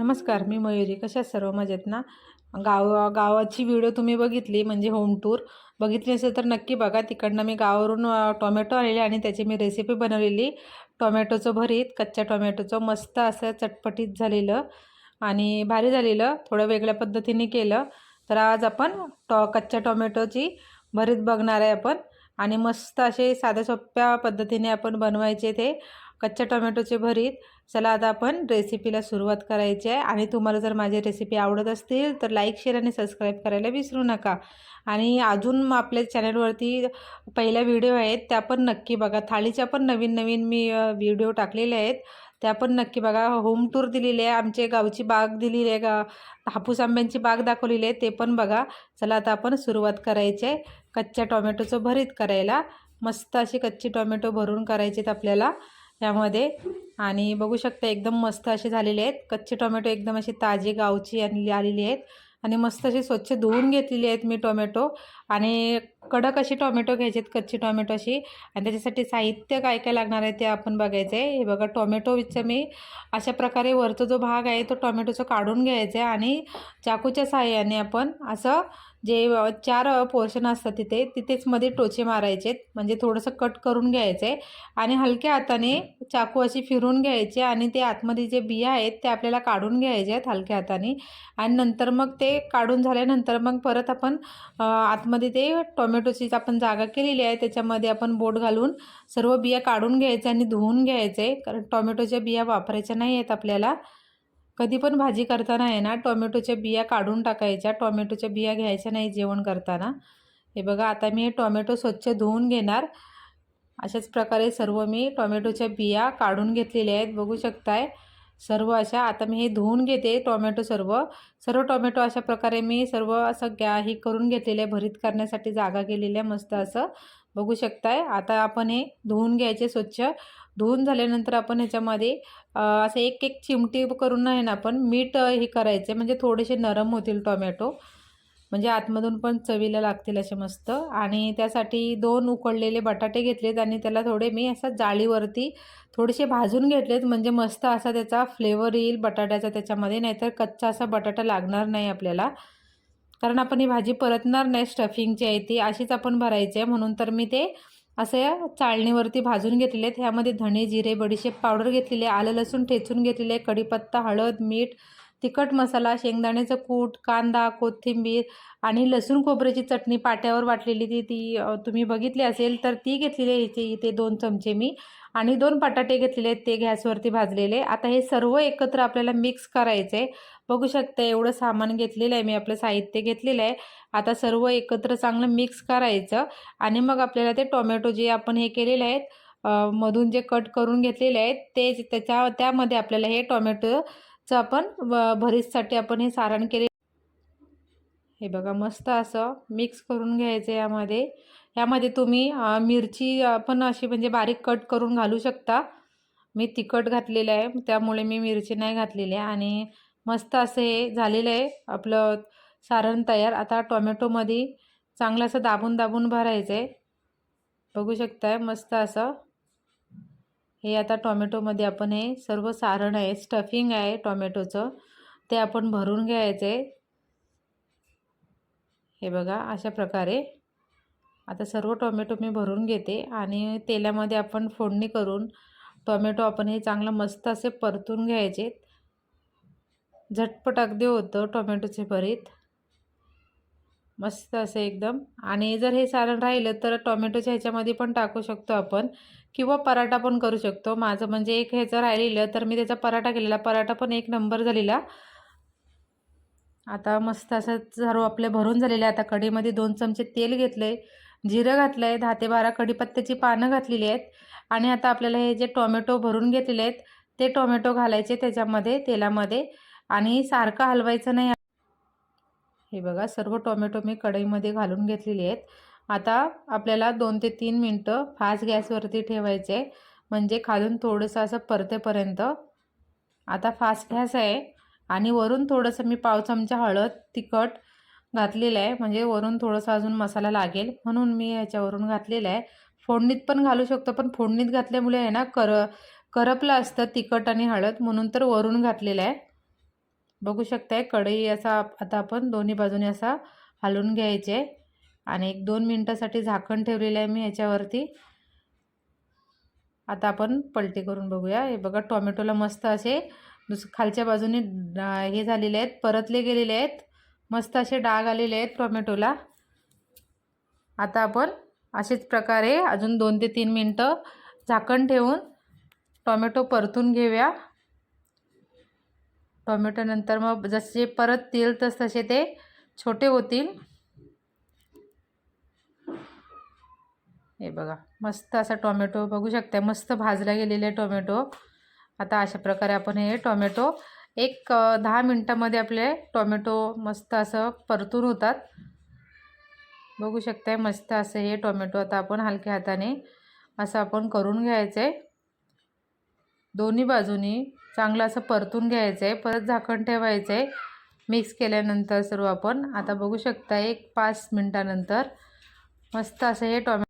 नमस्कार मी मयुरी. कशा सर्व मजेत ना? गाव गावाची व्हिडिओ तुम्ही बघितली म्हणजे होम टूर बघितली असेल तर नक्की बघा. तिकडनं मी गावावरून टोमॅटो आलेले आणि त्याची मी रेसिपी बनवलेली. टोमॅटोचं भरीत कच्च्या टोमॅटोचं मस्त असं चटपटीत झालेलं आणि भारी झालेलं. थोडं वेगळ्या पद्धतीने केलं. तर आज आपण टॉ कच्च्या टोमॅटोची भरीत बघणार आहे आपण. आणि मस्त असे साध्या सोप्या पद्धतीने आपण बनवायचे ते. कच्च्या टोमॅटोचे भरीत. चला आता आपण रेसिपीला सुरुवात करायची आहे. आणि तुम्हाला जर माझी रेसिपी आवडत असतील तर लाईक शेअर आणि सबस्क्राईब करायला विसरू नका. आणि अजून आपल्या चॅनलवरती पहिल्या व्हिडिओ आहेत त्या पण नक्की बघा. थाळीच्या पण नवीन नवीन मी व्हिडिओ टाकलेले आहेत. त्या पण नक्की बघा. होम टूर दिलेली आहे. आमचे गावची बाग दिलेली आहे. गा हापूस आंब्यांची बाग दाखवलेली आहे. ते पण बघा. चला आता आपण सुरुवात करायची आहे. कच्च्या टोमॅटोचं भरीत करायला. मस्त अशी कच्ची टोमॅटो भरून करायचे आहेत आपल्याला. यामध्ये. आणि बघू शकता एकदम मस्त असे झालेले आहेत. कच्चे टोमॅटो एकदम अशी ताजी गावची आणि आलेली आहेत. आणि मस्त अशी स्वच्छ धुवून घेतलेली आहेत मी टोमॅटो. आणि कडक असे टोमॅटो घ्यायचे आहेत कच्ची टोमॅटो अशी. आणि त्याच्यासाठी साहित्य काय काय लागणार आहे ते आपण बघायचं आहे हे बघा टोमॅटोचं मी अशा प्रकारे वरचा जो भाग आहे तो टोमॅटोचा काढून घ्यायचा आहे आणि चाकूच्या साह्याने आपण असं जे चार पोर्शन असतात तिथे तिथेच मध्ये टोचे मारायचे आहेत म्हणजे थोडंसं कट करून घ्यायचं आहे आणि हलक्या हाताने चाकू अशी फिरून घ्यायचे आणि ते आतमध्ये जे बिया आहेत ते आपल्याला काढून घ्यायचे आहेत हलक्या हाताने. आणि नंतर मग ते काढून झाल्यानंतर मग परत आपण आतमध्ये ते टोमॅटोची आपण जागा केलेली आहे त्याच्यामध्ये आपण बोट घालून सर्व बिया काढून घ्यायचे आणि धुवून घ्यायचे. कारण टोमॅटोच्या बिया वापरायच्या नाही आहेत आपल्याला. कधी पण भाजी करताना आहे ना टोमॅटोच्या बिया काढून टाकायच्या. टोमॅटोच्या बिया घ्यायच्या नाही जेवण करताना. हे बघा आता मी हे टोमॅटो स्वच्छ धुवून घेणार. अशाच प्रकारे सर्व मी टोमॅटोच्या बिया काढून घेतलेल्या आहेत. बघू शकताय. सर्व अशा आता मी हे धुवून घेते टोमॅटो सर्व. सर्व टोमॅटो अशा प्रकारे मी सर्व असं गॅ ही करून घेतलेलं आहे भरीत करण्यासाठी जागा केलेली आहे मस्त असं. बघू शकताय. आता आपण हे धुवून घ्यायचे स्वच्छ. धुवून झाल्यानंतर आपण ह्याच्यामध्ये असे असं एक एक चिमटी करून आहे ना आपण मीठ हे करायचे. म्हणजे थोडेसे नरम होतील टोमॅटो. म्हणजे आतमधून पण चवीला लागतील असे मस्त. आणि त्यासाठी दोन उकडलेले बटाटे घेतलेत आणि त्याला थोडे मी असं जाळीवरती थोडेसे भाजून घेतलेत. म्हणजे मस्त असा त्याचा फ्लेवर येईल बटाट्याचा त्याच्यामध्ये. नाहीतर कच्चा असा बटाटा लागणार नाही आपल्याला. कारण आपण ही भाजी परतणार नाही स्टफिंगची आहे ती. अशीच आपण भरायची आहे. म्हणून तर मी ते असं चाळणीवरती भाजून घेतलेले आहेत. ह्यामध्ये धणे जिरे बडीशेप पावडर घेतलेली आहे. आलं लसूण ठेचून घेतलेले आहे. कढीपत्ता हळद मीठ तिखट मसाला शेंगदाण्याचं कूट कांदा कोथिंबीर आणि लसूण खोबऱ्याची चटणी पाट्यावर वाटलेली ती ती तुम्ही बघितली असेल तर ती घेतलेली आहे इथे इथे दोन चमचे मी. आणि दोन बटाटे घेतलेले आहेत ते गॅसवरती भाजलेले. आता हे सर्व एकत्र आपल्याला मिक्स करायचं आहे. बघू शकता एवढं सामान घेतलेलं आहे मी आपलं साहित्य घेतलेलं आहे. आता सर्व एकत्र चांगलं मिक्स करायचं आणि मग आपल्याला ते टोमॅटो जे आपण हे केलेले आहेत मधून जे कट करून घेतलेले आहेत ते त्याच्या त्यामध्ये आपल्याला हे टोमॅटो चं आपण ब- भरीतसाठी आपण हे सारण केले. हे बघा मस्त असं मिक्स करून घ्यायचं यामध्ये. यामध्ये तुम्ही मिरची पण अशी म्हणजे बारीक कट करून घालू शकता. मी तिखट घातलेलं आहे त्यामुळे मी मिरची नाही घातलेली आहे. आणि मस्त असं हे झालेलं आहे आपलं सारण तयार. आता टोमॅटोमध्ये चांगलं असं दाबून दाबून भरायचं आहे. बघू शकताय मस्त असं. हे आता टोमॅटोमध्ये आपण हे सर्व सारण आहे स्टफिंग आहे टोमॅटोचं. ते आपण भरून घ्यायचं. आहे हे बघा अशा प्रकारे. आता सर्व टोमॅटो मी भरून घेते आणि तेलामध्ये आपण फोडणी करून टोमॅटो आपण हे चांगलं मस्त असे परतून घ्यायचे. झटपट अगदी होतं टोमॅटोचे भरीत. मस्त असं एकदम. आणि जर हे सारण राहिलं तर टोमॅटोच्या ह्याच्यामध्ये पण टाकू शकतो आपण. किंवा पराठा पण करू शकतो. माझं म्हणजे एक ह्याचं राहिलेलं तर मी त्याचा पराठा केलेला. पराठा पण एक नंबर झालेला. आता मस्त असं सर्व आपले भरून झालेले आता कढईमध्ये दोन चमचे तेल घेतलं आहे जिरं घातलं आहे दहा ते बारा कढीपत्त्याची पानं घातलेली आहेत. आणि आता आपल्याला हे जे टोमॅटो भरून घेतलेले आहेत ते टोमॅटो घालायचे त्याच्यामध्ये तेलामध्ये. आणि सारखं हलवायचं नाही. हे बघा सर्व टोमॅटो मी कढईमध्ये घालून घेतलेले आहेत. आता आपल्याला दोन ते तीन मिनटं फास्ट गॅसवरती ठेवायचे म्हणजे खालून थोडंसं असं परतेपर्यंत. आता फास्ट गॅस आहे आणि वरून थोडंसं मी पाव चमचा हळद तिखट घातलेलं आहे. म्हणजे वरून थोडंसं अजून मसाला लागेल. म्हणून मी ह्याच्यावरून घातलेलं आहे. फोडणीत पण घालू शकतो पण फोडणीत घातल्यामुळे आहे ना कर करपलं असतं तिखट आणि हळद. म्हणून तर वरून घातलेलं आहे. बघू शकताय कढई असा आता आपण दोन्ही बाजूने असा हलवून घ्यायचे. आणि एक दोन मिनटासाठी झाकण ठेवलेलं आहे मी याच्यावरती. आता आपण पलटी करून बघूया. हे बघा टोमॅटोला मस्त असे दुस खालच्या बाजूने हे झालेले आहेत परतले गेलेले आहेत. मस्त असे डाग आलेले आहेत टोमॅटोला. आता आपण असेच प्रकारे अजून दोन ते तीन मिनटं झाकण ठेवून टोमॅटो परतून घेऊया. टोमॅटो नंतर मग जसे परततील तस तसे ते छोटे होतील. हे बघा मस्त असा टोमॅटो बघू शकता मस्त भाजला गेलेले टोमॅटो. आता अशा प्रकारे आपण हे टोमॅटो एक दहा मिनटामध्ये आपले टोमॅटो मस्त असं परतून होतात. बघू शकताय मस्त असं हे टोमॅटो आता आपण हलक्या हाताने असं आपण करून घ्यायचं आहे दोन्ही बाजूनी चांगलं असं परतून घ्यायचं आहे परत झाकण ठेवायचं आहे मिक्स केल्यानंतर सर्व आपण आता बघू शकता एक पाच मिनटानंतर मस्त असं हे टोमॅटो